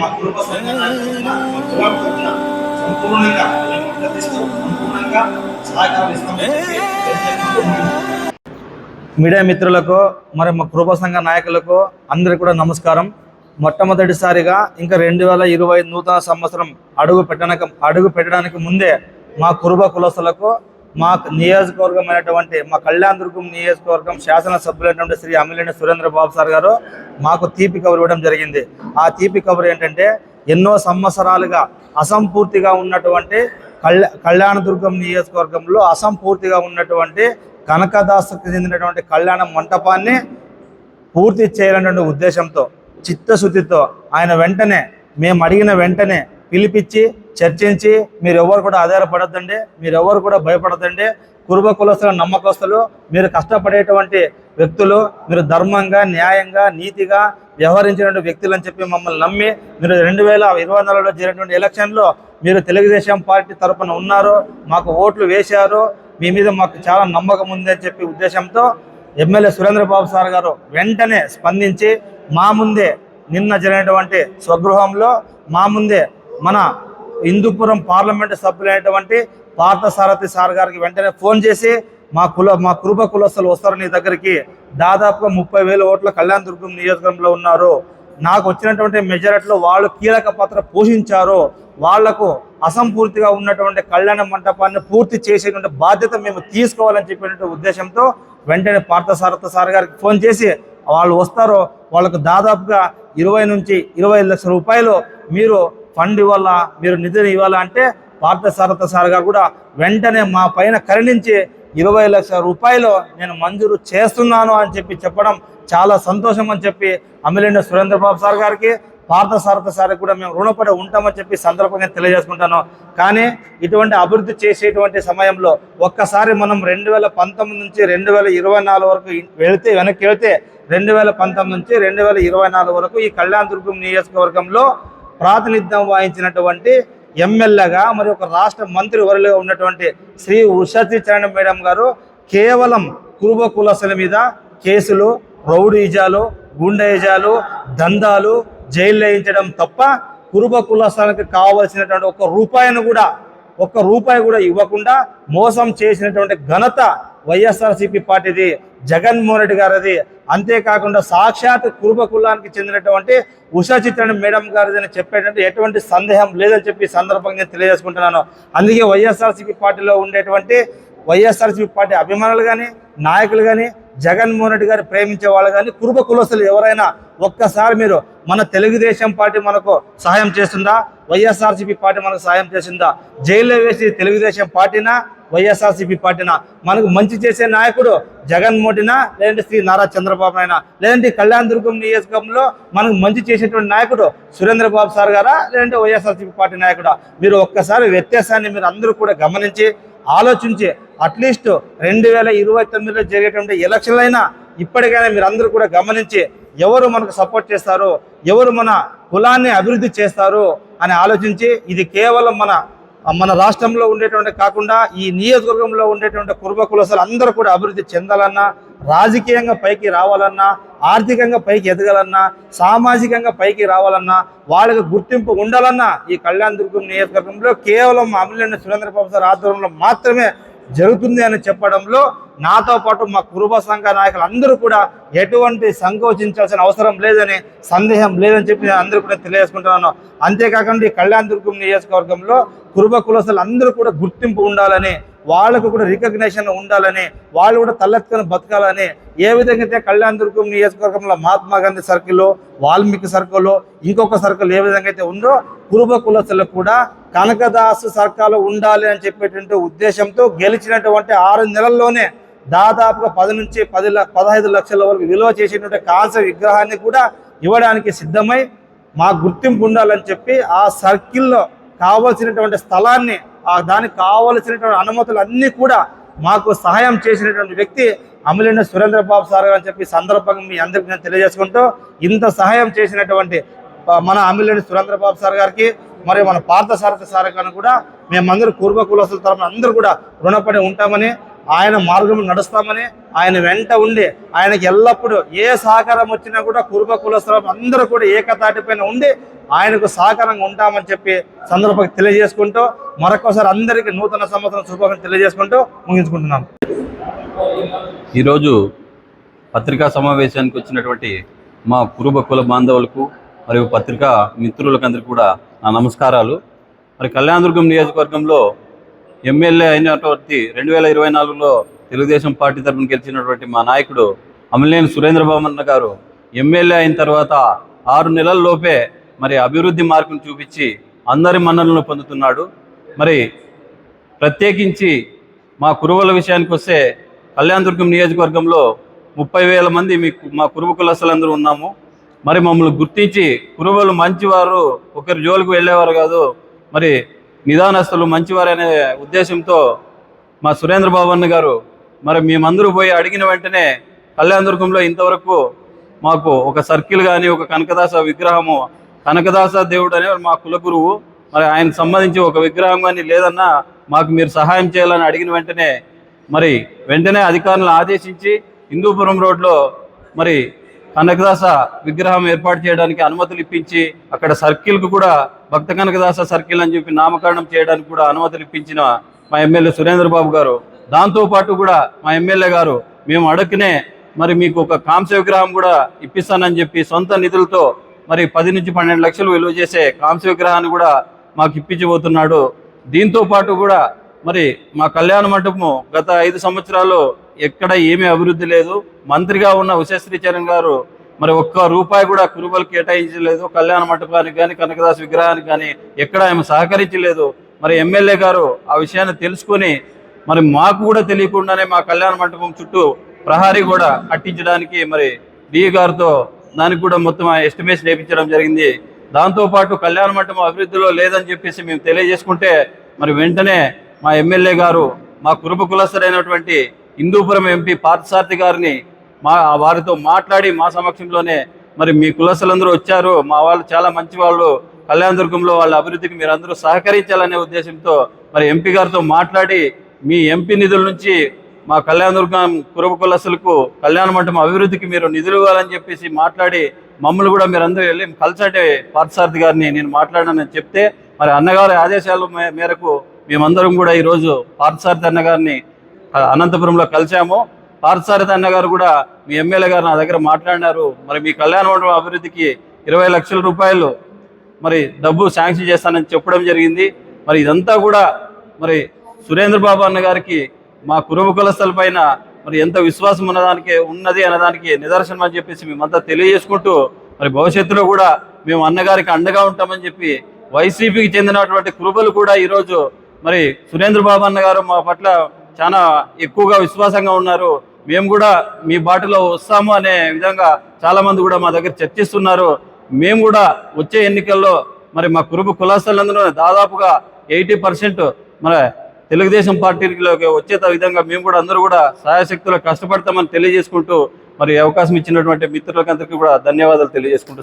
మా కుటుంబ సంపూర్ణంగా సంపూర్ణంగా సహకారం మీడియా మిత్రులకు మరి మా కృప సంఘ నాయకులకు అందరికీ కూడా నమస్కారం. మొట్టమొదటిసారిగా ఇంకా రెండు వేల ఇరవై నూతన సంవత్సరం అడుగు పెట్టడానికి అడుగు పెట్టడానికి ముందే మా కురుబ కులస్తులకు మా నియోజకవర్గమైనటువంటి మా కళ్యాణదుర్గం నియోజకవర్గం శాసనసభ్యులైనటువంటి శ్రీ అమిలేని సురేంద్ర బాబు సార్ గారు మాకు తీపి కబురు ఇవ్వడం జరిగింది. ఆ తీపి కబురు ఏంటంటే ఎన్నో సంవత్సరాలుగా అసంపూర్తిగా ఉన్నటువంటి కళ్యా కళ్యాణదుర్గం నియోజకవర్గంలో అసంపూర్తిగా ఉన్నటువంటి కనకదాసకు చెందినటువంటి కళ్యాణ మంటపాన్ని పూర్తి చేయాలనే ఉద్దేశంతో చిత్తశుద్ధితో ఆయన వెంటనే మేము అడిగిన వెంటనే పిలిపించి చర్చించి మీరు ఎవరు కూడా ఆధారపడద్దండి మీరు ఎవరు కూడా భయపడద్దండి. కురుబ కులస్తుల నమ్మకస్తులు మీరు కష్టపడేటువంటి వ్యక్తులు మీరు ధర్మంగా న్యాయంగా నీతిగా వ్యవహరించినటువంటి వ్యక్తులు అని చెప్పి మమ్మల్ని నమ్మి మీరు రెండు వేల ఇరవై నాలుగులో జరిగినటువంటి ఎలక్షన్లో మీరు తెలుగుదేశం పార్టీ తరపున ఉన్నారు మాకు ఓట్లు వేశారు మీ మీద మాకు చాలా నమ్మకం ఉంది అని చెప్పి ఉద్దేశంతో ఎమ్మెల్యే సురేంద్రబాబు సార్ గారు వెంటనే స్పందించి మా ముందే నిన్న జరిగినటువంటి స్వగృహంలో మా ముందే మన హిందూపురం పార్లమెంటు సభ్యులైనటువంటి పార్థసారథి సార్ గారికి వెంటనే ఫోన్ చేసి మా కుల మా కృప కులస్తులు వస్తారు నీ దగ్గరికి. దాదాపుగా ముప్పై వేల ఓట్ల కళ్యాణ దుర్గం నియోజకవర్గంలో ఉన్నారు. నాకు వచ్చినటువంటి మెజారిటీలో వాళ్ళు కీలక పాత్ర పోషించారు. వాళ్ళకు అసంపూర్తిగా ఉన్నటువంటి కళ్యాణ మంటపాన్ని పూర్తి చేసేటువంటి బాధ్యత మేము తీసుకోవాలని చెప్పినటువంటి ఉద్దేశంతో వెంటనే పార్థసారథ సార్ గారికి ఫోన్ చేసి వాళ్ళు వస్తారో వాళ్ళకు దాదాపుగా ఇరవై నుంచి ఇరవై లక్షల రూపాయలు మీరు ఫండ్ ఇవ్వాలా మీరు నిధులు ఇవ్వాలా అంటే పార్థసారథ సార్ గారు కూడా వెంటనే మా పైన కరుణించి ఇరవై లక్షల రూపాయలు నేను మంజూరు చేస్తున్నాను అని చెప్పి చెప్పడం చాలా సంతోషం అని చెప్పి అమిలేండ సురేంద్రబాబు సార్ గారికి పార్థసారథ సార్ కూడా మేము రుణపడి ఉంటామని చెప్పి సందర్భంగా తెలియజేసుకుంటాను. కానీ ఇటువంటి అభివృద్ధి చేసేటువంటి సమయంలో ఒక్కసారి మనం రెండు వేల పంతొమ్మిది నుంచి రెండు వేల ఇరవై నాలుగు వరకు వెళితే వెనక్కి వెళితే రెండు వేల పంతొమ్మిది నుంచి రెండు వేల ఇరవై నాలుగు వరకు ఈ కళ్యాణదుర్గం నియోజకవర్గంలో ప్రాతినిధ్యం వహించినటువంటి ఎమ్మెల్యేగా మరి ఒక రాష్ట్ర మంత్రి వరలుగా ఉన్నటువంటి శ్రీ ఉషతి చరణ్ మేడం గారు కేవలం కురుబ కులసల మీద కేసులు రౌడీజాలు గుండేజాలు దందాలు జైలు వేయించడం తప్ప కురుబ కులసానికి కావలసినటువంటి ఒక రూపాయిని కూడా ఒక్క రూపాయి కూడా ఇవ్వకుండా మోసం చేసినటువంటి ఘనత వైఎస్ఆర్సీపీ పార్టీది. జగన్మోహన్ రెడ్డి గారిది. అంతేకాకుండా సాక్షాత్ కురుబ కులానికి చెందినటువంటి ఉషా చిత్రని మేడం గారిదని అని చెప్పేటంటే ఎటువంటి సందేహం లేదని చెప్పి సందర్భంగా తెలియజేసుకుంటున్నాను. అందుకే వైఎస్ఆర్సీపీ పార్టీలో ఉండేటువంటి వైఎస్ఆర్సీపీ పార్టీ అభిమానులు కానీ నాయకులు కానీ జగన్మోహన్ రెడ్డి గారు ప్రేమించే వాళ్ళు కానీ కురుబ కులస్తులు ఎవరైనా ఒక్కసారి మీరు మన తెలుగుదేశం పార్టీ మనకు సహాయం చేస్తుందా వైఎస్ఆర్సీపీ పార్టీ మనకు సహాయం చేసిందా? జైల్లో వేసి తెలుగుదేశం పార్టీనా వైఎస్ఆర్సీపీ పార్టీనా? మనకు మంచి చేసే నాయకుడు జగన్మోహన్నా లేదంటే శ్రీ నారా చంద్రబాబు నాయన లేదంటే కళ్యాణ్ దుర్గం నియోజకవర్గంలో మనకు మంచి చేసేటువంటి నాయకుడు సురేంద్రబాబు సార్ గారా? లేదంటే వైఎస్ఆర్సీపీ పార్టీ నాయకుడా? మీరు ఒక్కసారి వ్యత్యాసాన్ని మీరు అందరూ కూడా గమనించి ఆలోచించి అట్లీస్ట్ రెండు వేల ఇరవై తొమ్మిదిలో జరిగేటువంటి ఎలక్షన్లైనా ఇప్పటికైనా మీరు అందరూ కూడా గమనించి ఎవరు మనకు సపోర్ట్ చేస్తారు ఎవరు మన కులాన్ని అభివృద్ధి చేస్తారు అని ఆలోచించి ఇది కేవలం మన మన రాష్ట్రంలో ఉండేటువంటి కాకుండా ఈ నియోజకవర్గంలో ఉండేటువంటి కుర్బ కులసలు అందరూ కూడా అభివృద్ధి చెందాలన్నా రాజకీయంగా పైకి రావాలన్నా ఆర్థికంగా పైకి ఎదగాలన్నా సామాజికంగా పైకి రావాలన్నా వాళ్ళకి గుర్తింపు ఉండాలన్నా ఈ కళ్యాణ దుర్గం నియోజకవర్గంలో కేవలం అమలేని సురేంద్రబాబు సార్ ఆధ్వర్యంలో మాత్రమే జరుగుతుంది అని చెప్పడంలో నాతో పాటు మా కురుబ సంఘ నాయకులు అందరూ కూడా ఎటువంటి సంకోచించాల్సిన అవసరం లేదని సందేహం లేదని చెప్పి నేను అందరూ కూడా తెలియజేసుకుంటున్నాను. అంతేకాకుండా ఈ కళ్యాణ దుర్గం నియోజకవర్గంలో కురుబ కులస్తులు అందరూ కూడా గుర్తింపు ఉండాలని వాళ్ళకు కూడా రికగ్నేషన్ ఉండాలని వాళ్ళు కూడా తలెత్తుకొని బతకాలని ఏ విధంగా అయితే కళ్యాణ్ దుర్గం నియోజకవర్గంలో మహాత్మా గాంధీ సర్కిల్ వాల్మీకి సర్కిల్ ఇంకొక సర్కిల్ ఏ విధంగా అయితే ఉందో కురుబ కులస్తులకు కూడా కనకదాసు సర్కాలు ఉండాలి అని చెప్పేటువంటి ఉద్దేశంతో గెలిచినటువంటి ఆరు నెలల్లోనే దాదాపుగా పది నుంచి పది పదహైదు లక్షల వరకు విలువ చేసినటువంటి కాంస్య విగ్రహాన్ని కూడా ఇవ్వడానికి సిద్ధమై మా గుర్తింపు ఉండాలని చెప్పి ఆ సర్కిల్లో కావలసినటువంటి స్థలాన్ని దానికి కావలసినటువంటి అనుమతులు అన్నీ కూడా మాకు సహాయం చేసినటువంటి వ్యక్తి అమలిన సురేంద్రబాబు సార్ గారు అని చెప్పి సందర్భంగా మీ అందరికి నేను తెలియజేసుకుంటూ ఇంత సహాయం చేసినటువంటి మన మన అమిలేని సురేంద్రబాబు సార్ గారికి మరియు మన పార్థసారథి సార్ గారిని కూడా మేమందరూ పూర్వ కులస్తుల తరఫున అందరూ కూడా రుణపడి ఉంటామని ఆయన మార్గం నడుస్తామని ఆయన వెంట ఉండి ఆయనకి ఎల్లప్పుడూ ఏ సహకారం వచ్చినా కూడా కురుబ కులస్థలం అందరూ కూడా ఏకతాటిపైన ఉండి ఆయనకు సహకారంగా ఉంటామని చెప్పి సందర్భంగా తెలియజేసుకుంటూ మరొకసారి అందరికీ నూతన సంవత్సరం శుభాకాంక్షలు తెలియజేసుకుంటూ ముగించుకుంటున్నాం. ఈరోజు పత్రికా సమావేశానికి వచ్చినటువంటి మా కురుబ కుల బాంధవులకు మరియు పత్రికా మిత్రులకు అందరికీ కూడా నా నమస్కారాలు. మరి కళ్యాణదుర్గం నియోజకవర్గంలో ఎమ్మెల్యే అయినటువంటి రెండు వేల ఇరవై నాలుగులో తెలుగుదేశం పార్టీ తరఫున గెలిచినటువంటి మా నాయకుడు అమలేని సురేంద్ర అన్న గారు ఎమ్మెల్యే అయిన తర్వాత ఆరు నెలల లోపే మరి అభివృద్ధి మార్గం చూపించి అందరి మన్ననలు పొందుతున్నాడు. మరి ప్రత్యేకించి మా కురువల విషయానికి వస్తే కళ్యాణదుర్గం నియోజకవర్గంలో ముప్పై వేల మంది మీ మా కురువు కులస్తులందరూ ఉన్నాము. మరి మమ్మల్ని గుర్తించి కురువులు మంచివారు ఒకరి జోలికి వెళ్ళేవారు కాదు. మరి నిదానస్తులు మంచివారనే ఉద్దేశంతో మా సురేంద్రబాబు అన్న గారు మరి మేమందరూ పోయి అడిగిన వెంటనే కళ్యాణదుర్గంలో ఇంతవరకు మాకు ఒక సర్కిల్ కానీ ఒక కనకదాస విగ్రహము కనకదాస దేవుడు అనే మా కులగురువు మరి ఆయనకు సంబంధించి ఒక విగ్రహం కానీ లేదన్నా మాకు మీరు సహాయం చేయాలని అడిగిన వెంటనే మరి వెంటనే అధికారులను ఆదేశించి హిందూపురం రోడ్లో మరి కనకదాస విగ్రహం ఏర్పాటు చేయడానికి అనుమతులు ఇప్పించి అక్కడ సర్కిల్కు కూడా భక్త కనకదాస సర్కిల్ అని చెప్పి నామకరణం చేయడానికి కూడా అనుమతులు ఇప్పించిన మా ఎమ్మెల్యే సురేంద్రబాబు గారు. దాంతో పాటు కూడా మా ఎమ్మెల్యే గారు మేము అడగనే మరి మీకు ఒక కాంస్య విగ్రహం కూడా ఇప్పిస్తానని చెప్పి సొంత నిధులతో మరి పది నుంచి పన్నెండు లక్షలు విలువ చేసే కాంస్య విగ్రహాన్ని కూడా మాకు ఇప్పించబోతున్నాడు. దీంతో పాటు కూడా మరి మా కళ్యాణ మంటపము గత ఐదు సంవత్సరాలు ఎక్కడ ఏమీ అభివృద్ధి లేదు. మంత్రిగా ఉన్న ఉషశ్రీచరణ్ గారు మరి ఒక్క రూపాయి కూడా కురుబలు కేటాయించలేదు. కళ్యాణ మంటపానికి కానీ కనకదాస్ విగ్రహానికి కానీ ఎక్కడ ఆమె సహకరించలేదు. మరి ఎమ్మెల్యే గారు ఆ విషయాన్ని తెలుసుకొని మరి మాకు కూడా తెలియకుండానే మా కళ్యాణ మంటపం చుట్టూ ప్రహారీ కూడా కట్టించడానికి మరి డి గారితో దానికి కూడా మొత్తం ఎస్టిమేషన్ వేయించడం జరిగింది. దాంతోపాటు కళ్యాణ మంటపం అభివృద్ధిలో లేదని చెప్పేసి మేము తెలియజేసుకుంటే మరి వెంటనే మా ఎమ్మెల్యే గారు మా కురుబ కులస్తుడైనటువంటి హిందూపురం ఎంపీ పార్థసారథి గారిని మా వారితో మాట్లాడి మా సమక్షంలోనే మరి మీ కులస్తులందరూ వచ్చారు. మా వాళ్ళు చాలా మంచి వాళ్ళు. కళ్యాణదుర్గంలో వాళ్ళ అభివృద్ధికి మీరు అందరూ సహకరించాలనే ఉద్దేశంతో మరి ఎంపీ గారితో మాట్లాడి మీ ఎంపీ నిధుల నుంచి మా కళ్యాణదుర్గం కురుబ కులస్తులకు కళ్యాణ మంటపం అభివృద్ధికి మీరు నిధులు ఇవ్వాలని చెప్పేసి మాట్లాడి మమ్మల్ని కూడా మీరు అందరూ వెళ్ళి కలిసంటే పార్థసారథి గారిని నేను మాట్లాడానని చెప్తే మరి అన్నగారి ఆదేశాల మే- మేరకు మేమందరం కూడా ఈరోజు పార్థసారథి అన్నగారిని గారిని అనంతపురంలో కలిసాము పార్థసారథి అన్నగారు కూడా మీ ఎమ్మెల్యే గారు నా దగ్గర మాట్లాడినారు. మరి మీ కళ్యాణ మండపం అభివృద్ధికి ఇరవై లక్షల రూపాయలు మరి డబ్బు శాంక్షన్ చేస్తానని చెప్పడం జరిగింది. మరి ఇదంతా కూడా మరి సురేంద్రబాబు అన్న గారికి మా కురుబ కులస్థల పైన మరి ఎంత విశ్వాసం ఉన్నదానికి ఉన్నది అనేదానికి నిదర్శనం అని చెప్పేసి మేమంతా తెలియజేసుకుంటూ మరి భవిష్యత్తులో కూడా మేము అన్నగారికి అండగా ఉంటామని చెప్పి వైసీపీకి చెందినటువంటి కురుబలు కూడా ఈరోజు మరి సురేంద్రబాబు అన్న గారు మా పట్ల చాలా ఎక్కువగా విశ్వాసంగా ఉన్నారు. మేము కూడా మీ బాటలో వస్తాము అనే విధంగా చాలా మంది కూడా మా దగ్గర చర్చిస్తున్నారు. మేము కూడా వచ్చే ఎన్నికల్లో మరి మా కురుబు కులాసాలందరూ దాదాపుగా ఎయిటీ పర్సెంట్ మన తెలుగుదేశం పార్టీలోకి వచ్చే విధంగా మేము కూడా అందరూ కూడా సహాయశక్తులు కష్టపడతామని తెలియజేసుకుంటూ మరి అవకాశం ఇచ్చినటువంటి మిత్రులకందరికీ కూడా ధన్యవాదాలు తెలియజేసుకుంటూ